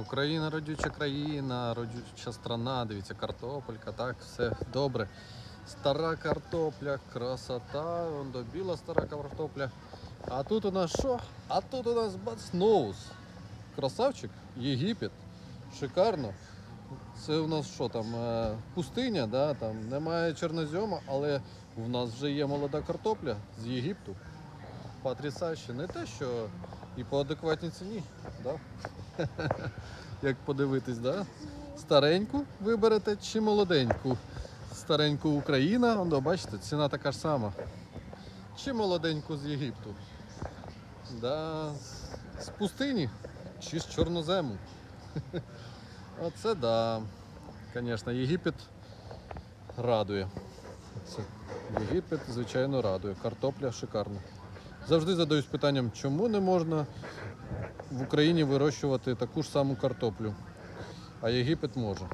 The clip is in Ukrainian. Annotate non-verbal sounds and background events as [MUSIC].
Україна родюча країна, родюча страна, дивіться, картопелька, так, все добре. Стара картопля, красота, вон до біла стара картопля. А тут у нас що? А тут у нас бац ноус. Красавчик, Єгипет. Шикарно. Це у нас що там? е, Пустиня, да? там немає чорнозьома, але в нас вже є молода картопля з Єгипту. Потрясающе. Не те, що і по адекватній ціні. Да? [LAUGHS] Як подивитись, да? Стареньку виберете чи молоденьку? Стареньку Україна, Оно, бачите, ціна така ж сама. Чи молоденьку з Єгипту? Да, з- пустині чи з чорнозему. [LAUGHS] Оце да. Звісно, Єгипет радує. Єгипет, звичайно, радує. Картопля шикарна. Завжди задаюсь питанням, чому не можна в Україні вирощувати таку ж саму картоплю, а Єгипет може.